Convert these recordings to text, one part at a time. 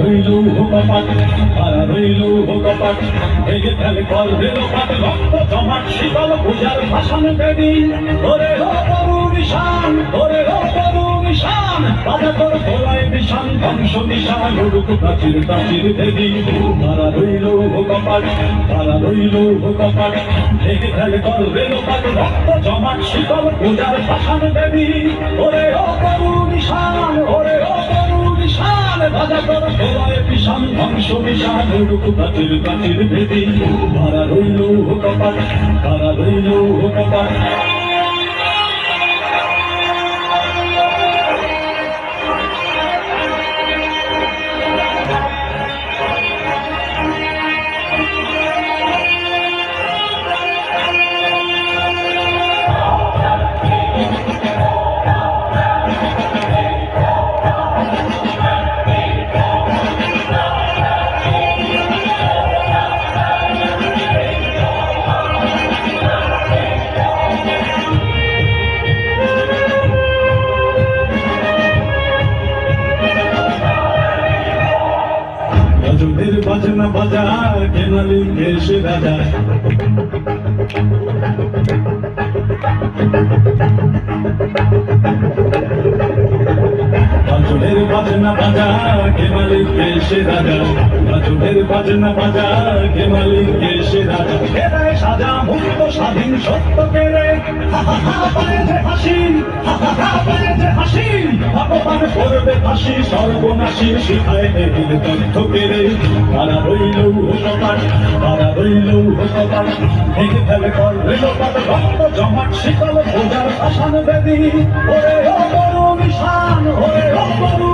কপাট তারা রইল কপাট ভেঙে ফেলে কল রেলো পাট রক্ত জমাট, শীতল পূজার ভাষণ দেবী। ওরে ও তরু নিশান, ওরে ও তরু নিশান, বাজা তোর ভোলায় নিশান, ধ্বংস নিশান, উড়ুক প্রাচীর প্রাচীর দেবী। তারা রইল কপাট তারা রইল কপাট ভেঙে ফেলে কল রেলো পাট রক্ত জমাট, শীতল পূজার ভাষণ দেবী। ওরে ও তরু নিশান, ওরে ও উড়ুক প্রাচীর প্রাচীর দেবী তারা রইল কপাট তারা রইল বাজনা বাজা কেনালি এসে রাজা বাজনা বাজা কেনালি এসে রাজা? গজবের বাজনা বাজা কেনালি এসে রাজা? এরাই সাজা মুক্ত স্বাধীন, সত্য পায়ে যে হাসি হাসি, অপমান করবে ফাঁসি, সর্বনাশী শিখায় এদিন তথ্য কেড়ে তারা রইল হুকপাট তারা রইল হুকপাট ভেঙে ফেলে কর রেলপাট রক্ত জমাট, শীতল পূজার ভাষণ বেদি। ওরে ও নিশান ওরে ও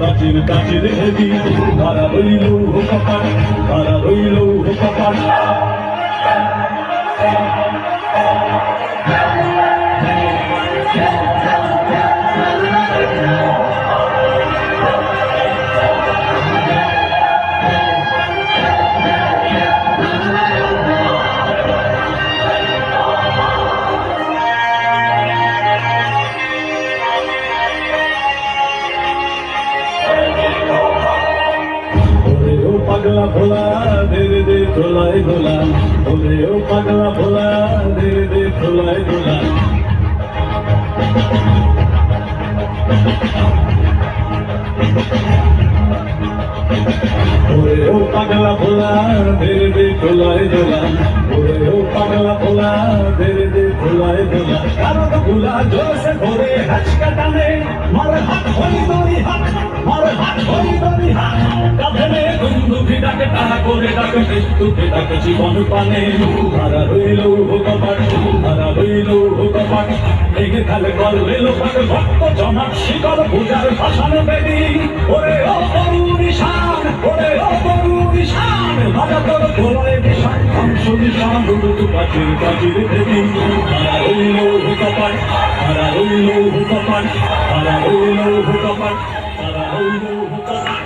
কাচির কাচির হেদি তারা রইল হুকপাট তারা রইল হুকপাট ওরে পাগলা ভোলা দে রে দে দোলায় দোলা ওরে ও পাগলা ভোলা দে রে দে দোলায় দোলা ওরে ও পাগলা ভোলা দে রে দে দোলায় দোলা ওরে ও পাগলা ভোলা দে রে দে দোলায় দোলা কারও ভোলা জোরসে ভরে হাঁচকা টানে মারে হাত হই দড়ি হাত, মারে হাত হই দড়ি হাত। কাঁধে বন্ধুকে ডাকে তারা করে ডাকে মৃত্যুকে ডাকে জীবন পানে। তারা রইল ভোগপাট তারা রইল ভোগপাট লেগে খেলে কল রেল পাট ভক্ত জমাট শিকল পূজার ভাষণ বেদি। ওরে ও তরু নিশান ওরে পাচির পাচির দেবী তারা রইল ভোগপাট তারা রইল ভোগপাট তারা রইল ভোগপাট তারা ভোগপাট